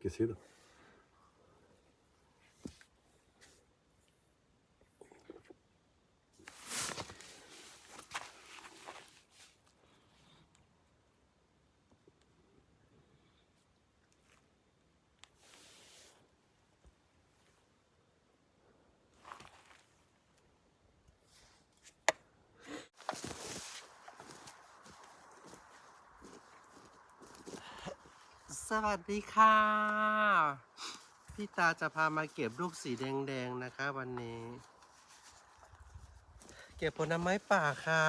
Qué chido. สวัสดีค่ะ พี่ตาจะพามาเก็บลูกสีแดงๆนะคะ วันนี้ เก็บผลไม้ป่าค่ะ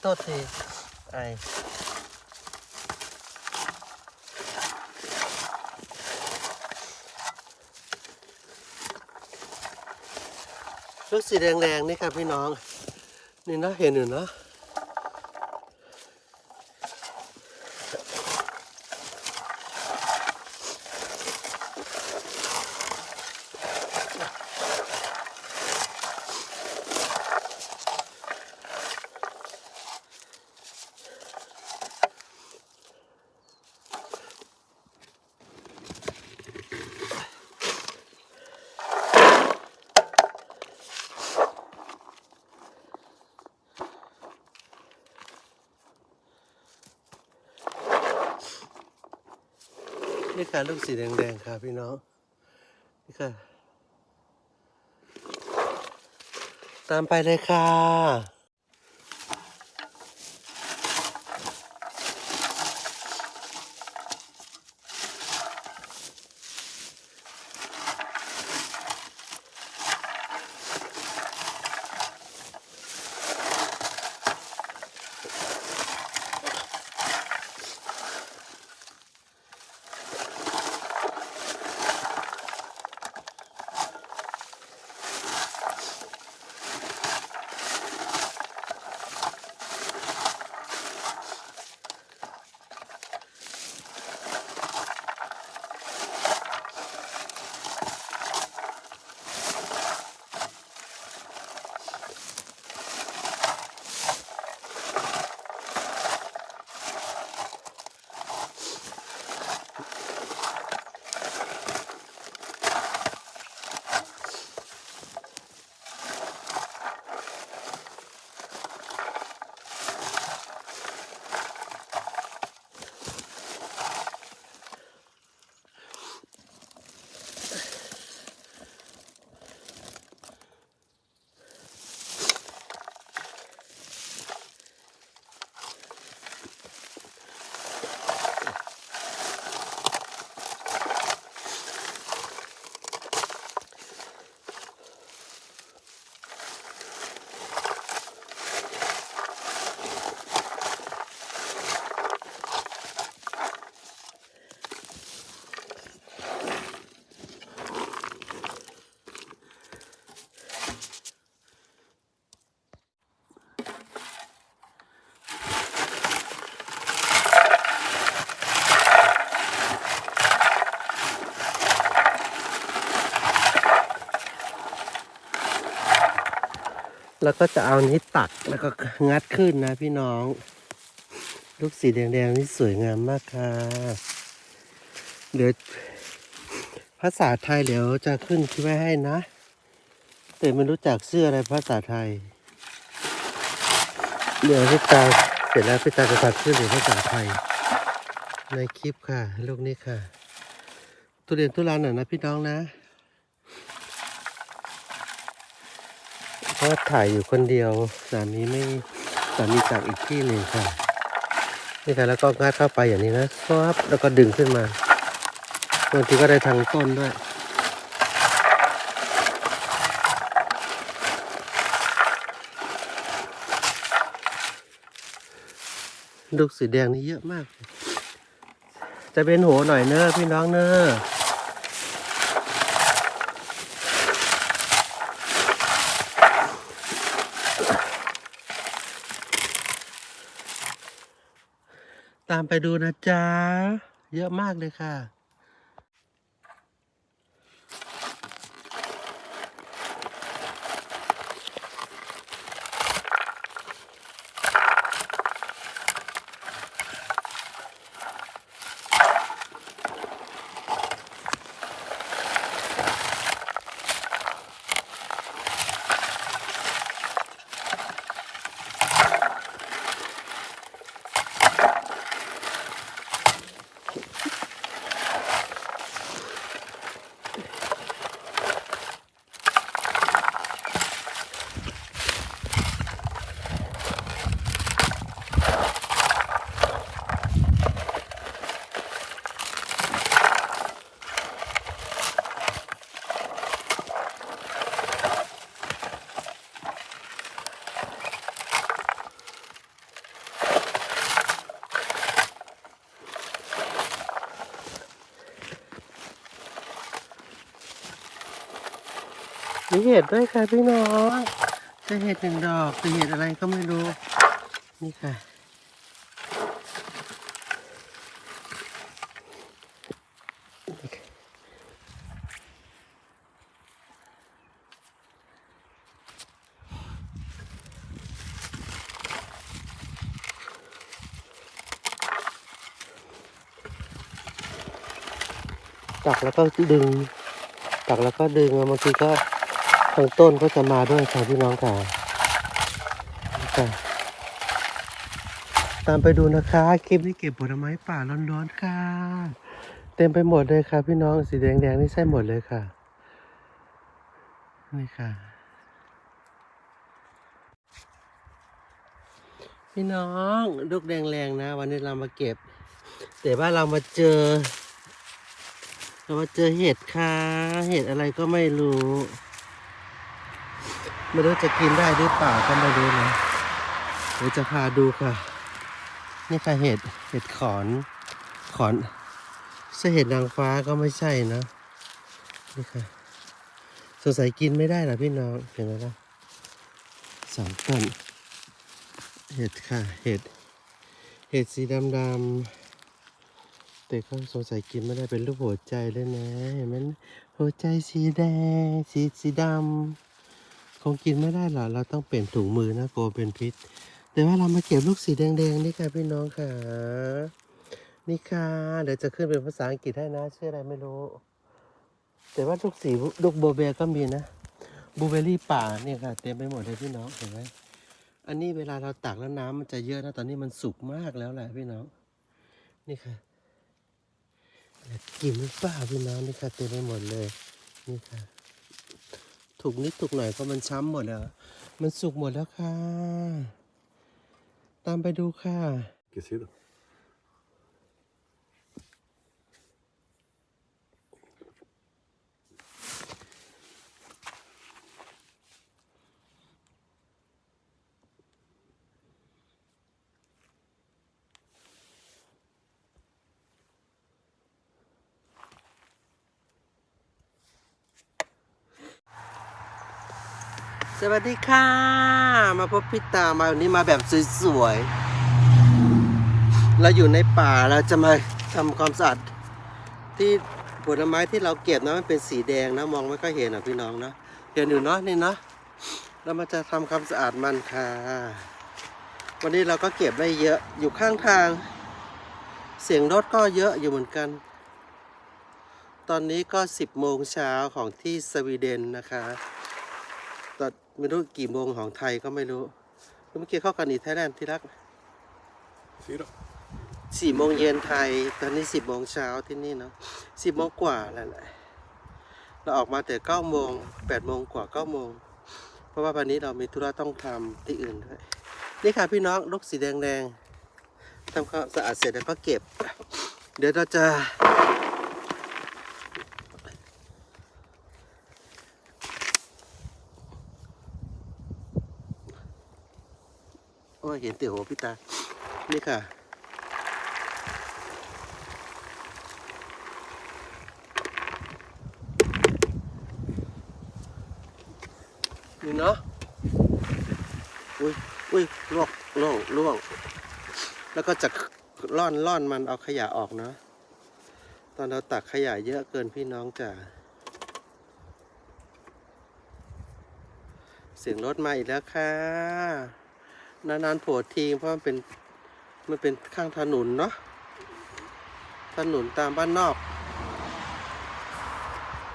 โทษทีไอลูกสีแดงๆนี่ครับพี่น้อง นี่นะเห็นอยู่เนาะ นี่ค่ะลูกสีแดงๆค่ะพี่น้องนี่ค่ะ ตามไปเลยค่ะ แล้วก็จะเอานี้ตักแล้วก็งัดขึ้นนะพี่น้อง ลูกสีแดงๆนี่สวยงามมากค่ะเดี๋ยวภาษาไทยเดี๋ยวจะขึ้นไว้ให้นะ แต่ไม่รู้จักเสื้ออะไรภาษาไทย เดี๋ยวพี่ตาเสร็จแล้วพี่ตาจะตัดขึ้นเป็นภาษาไทย ในคลิปค่ะ ลูกนี้ค่ะตุเรียนตุลานหน่อยนะพี่น้องนะ พราะถ่ายอยู่คนเดียวสามีไม่สามีจากอีกที่หนึ่งค่ะนี่ค่ะแล้วก็งัดเข้าไปอย่างนี้นะซับแล้วก็ดึงขึ้นมาบางทีก็ได้ทางต้นด้วยลูกสีแดงนี่เยอะมาก จะเป็นโหหน่อยเนอะพี่น้องเนอะามไปดูนะจ๊ะ เยอะมากเลยค่ะ มีเห็ดด้วยค่ะพี่น้องจะเห็ดหนึ่งดอกจะเห็ดอะไรก็ไม่รู้ นี่ค่ะ ตักแล้วก็ดึง ตักแล้วก็ดึงแล้วบางทีก็ทางต้นก็จะมาด้วยค่ะพี่น้องค่ะตามไปดูนะคะคลิปนี้เก็บผลไม้ป่าร้อนๆค่ะ เต็มไปหมดเลยค่ะ พี่น้องสีแดงๆนี่ใช่หมดเลยค่ะนี่ค่ะ พี่น้องลูกแดงๆนะ วันนี้เรามาเก็บ แต่ว่าเรามาเจอเรามาเจอเห็ดค่ะ เห็ดอะไรก็ไม่รู้ ไม่รู้จะกินได้หรือเปล่าก็ไม่รู้นะเดี๋ยวจะพาดูค่ะ นี่ค่ะเห็ดเห็ดขอนขอนใช่เห็ดนางฟ้าก็ไม่ใช่นะนี่ค่ะสงสัยกินไม่ได้หรอพี่น้องเห็นไหมล่ะสองต้นเห็ดค่ะ เห็ด เห็ดสีดำๆแต่ก็สงสัยกินไม่ได้เป็นรูปหัวใจเลยนะเห็นไหมหัวใจสีแดงสีสีดำ งกินไม่ได้หรอเราต้องเปลี่ยนถุงมือนะกลัวเป็นพิษ แต่ว่าเรามาเก็บลูกสีแดงๆนี่ค่ะพี่น้องค่ะ นี่ค่ะเดี๋ยวจะขึ้นเป็นภาษาอังกฤษให้นะชื่ออะไรไม่รู้ แต่ว่าลูกสีลูกโบเบก็มีนะบลูเบอรี่ป่าเนี่ยค่ะเต็มไปหมดเลยพี่น้องเห็นไหมอันนี้เวลาเราตักแล้วน้ำมันจะเยอะนะตอนนี้มันสุกมากแล้วแหละพี่น้อง นี่ค่ะกินหรือเปล่าพี่น้องนี่ค่ะเต็มไปหมดเลย นี่ค่ะ ถูกนิดถูกหน่อยเพราะมันช้ำหมดแล้ว มันสุกหมดแล้วค่ะ ตามไปดูค่ะ Que cedo. สวัสดีค่ะ มาพบพี่ตามาวันนี้มาแบบสวยๆ เราอยู่ในป่าเราจะมาทำความสะอาดที่ผลไม้ที่เราเก็บนะมันเป็นสีแดงนะมองไม่ค่อยเห็นอะพี่น้องนะเห็นอยู่เนาะนี่เนาะเรามาจะทำความสะอาดมันค่ะ วันนี้เราก็เก็บได้เยอะอยู่ข้างทาง เสียงรถก็เยอะอยู่เหมือนกัน ตอนนี้ก็ 10โมงเช้าของที่สวีเดนนะคะ ตอนไม่รู้กี่โมงของไทยก็ไม่รู้เมื่อกี้เข้ากันอีกไทยแลนด์ที่รัก Fyra. สี่โมงเย็นไทย ตอนนี้สิบโมงเช้าที่นี่เนาะสิบโมงกว่าแล้วแหละเราออกมาแต่เก้าโมงแปดโมงกว่าเก้าโมงเพราะว่าวันนี้เรามีธุระต้องทำที่อื่นด้วยนี่ค่ะพี่น้องลูกสีแดงๆทำความสะอาดเสร็จแล้วก็เก็บ เดี๋ยวเราจะ โอ้เห็นเตี๋ยวพี่ตา นี่ค่ะ นี่เนาะ อุ้ยอุ้ยลวกลวกลวงแล้วก็จะล่อนล่อนมันเอาขยะออกเนาะตอนเราตักขยะเยอะเกินพี่น้องจ๋าเสียงรถมาอีกแล้วค่ะ นานๆโผล่ทีเพราะมันเป็นมันเป็นข้างถนนเนาะถนนตามบ้านนอก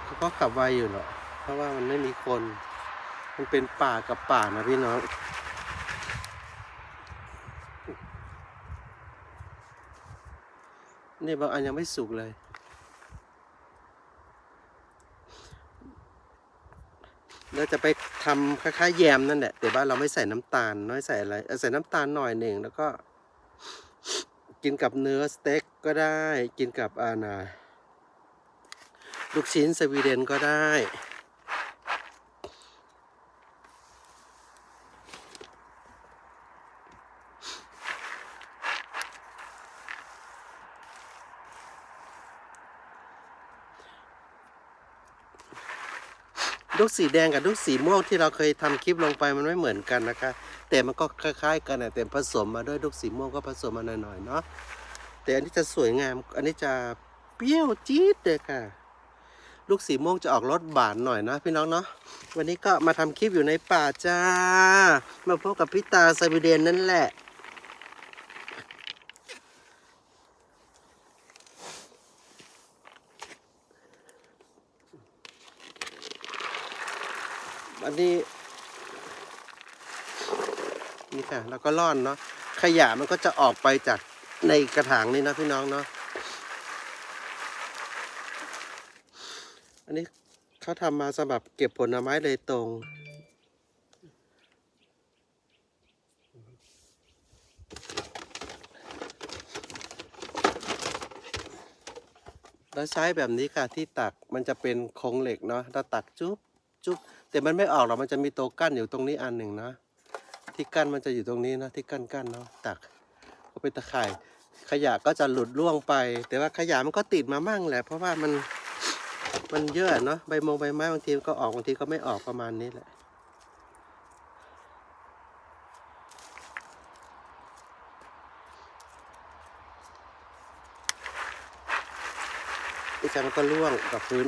เขาก็ขับไวอยู่หรอกเพราะว่ามันไม่มีคน มันเป็นป่ากับป่านะพี่น้องนี่บางอันยังไม่สุกเลย เราจะไปทำคล้ายๆแยมนั่นแหละแต่ว่าเราไม่ใส่น้ำตาลน้อยใส่อะไรใส่น้ำตาลหน่อยหนึ่งแล้วก็ กินกับเนื้อสเต็กก็ได้กินกับอานาลูกชิ้นสวีเดนก็ได้ ลูกสีแดงกับลูกสีม่วงที่เราเคยทำคลิปลงไปมันไม่เหมือนกันนะคะ แต่มันก็คล้ายๆ กันนะแต่ผสมมาด้วยลูกสีม่วงก็ผสมมาหน่อยๆเนาะแต่อันนี้จะสวยงาม อันนี้จะเปรี้ยวจี๊ดเลยค่ะ ลูกสีม่วงจะออกรสบานหน่อยนะพี่น้องเนาะวันนี้ก็มาทำคลิปอยู่ในป่าจ้า มาพบกับพี่ตาไซบีเดนนั่นแหละ นี้นี่ค่ะแล้วก็ร่อนเนาะขยะมันก็จะออกไปจากในกระถางนี่นะพี่น้องเนาะอันนี้เขาทำมาสำหรับเก็บผลไม้เลยตรงแล้วใช้แบบนี้ค่ะที่ตักมันจะเป็นโครงเหล็กเนาะเราตักจุ๊บจุ๊บ แต่มันไม่ออกหรอกมันจะมีตัวกั้นอยู่ตรงนี้อันหนึ่งนะ ที่กั้นมันจะอยู่ตรงนี้นะ ที่กั้นกั้นเนาะตักก็เป็นตะข่าย ขยะก็จะหลุดร่วงไป แต่ว่าขยะมันก็ติดมามั่งแหละ เพราะว่ามันมันเยอะเนาะใบมงใบไม้บางทีก็ออกบางทีก็ไม่ออกประมาณนี้แหละอีกอันก็ร่วงกับพื้น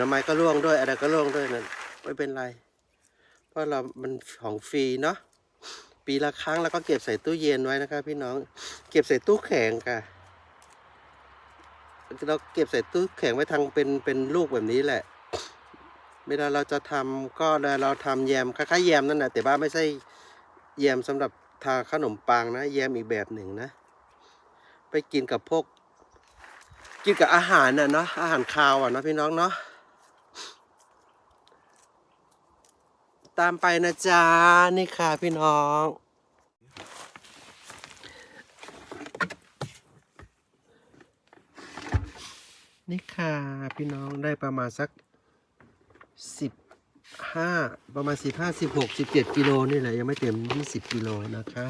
ลไม้ก็ร่วงด้วย อะไรก็ร่วงด้วยนั่นไม่เป็นไร เพราะเรา มันของฟรีเนาะ ปีละครั้งแล้วก็เก็บใส่ตู้เย็นไว้นะคะพี่น้อง เก็บใส่ตู้แข็งค่ะ เราเก็บใส่ตู้แข็งไว้ทางเป็นเป็นลูกแบบนี้แหละ เวลาเราจะทำก็เวลาเราทำแยมคล้ายๆแยมนั่นแหละแต่ว่าไม่ใช่แยมสำหรับทาขนมปังนะ แยมอีกแบบหนึ่งนะ ไปกินกับพวกกินกับอาหารน่ะเนาะอาหารคาวอะเนาะพี่น้องเนาะ ตามไปนะจ๊ะ นี่ค่ะพี่น้อง นี่ค่ะพี่น้องได้ประมาณสักสิบห้าประมาณสิบห้าสิบหกสิบเจ็ดกิโลนี่แหละ ยังไม่เต็มยี่สิบกิโลนะคะ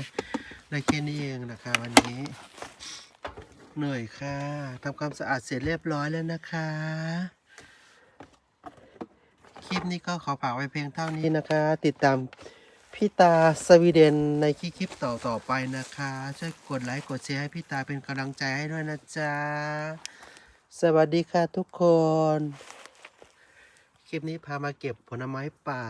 ได้แค่นี้เองนะคะวันนี้ เหนื่อยค่ะทำความสะอาดเสร็จเรียบร้อยแล้วนะคะ ลิปนี้ก็ขอฝากไว้เพียงเท่านี้นะคะ ติดตามพี่ตาสวีเดนในคลิปต่อต่อๆไปนะคะ ช่วยกดไลค์กดแชร์ให้พี่ตาเป็นกำลังใจให้ด้วยนะจ๊ะ สวัสดีค่ะทุกคน คลิปนี้พามาเก็บผลไม้ป่า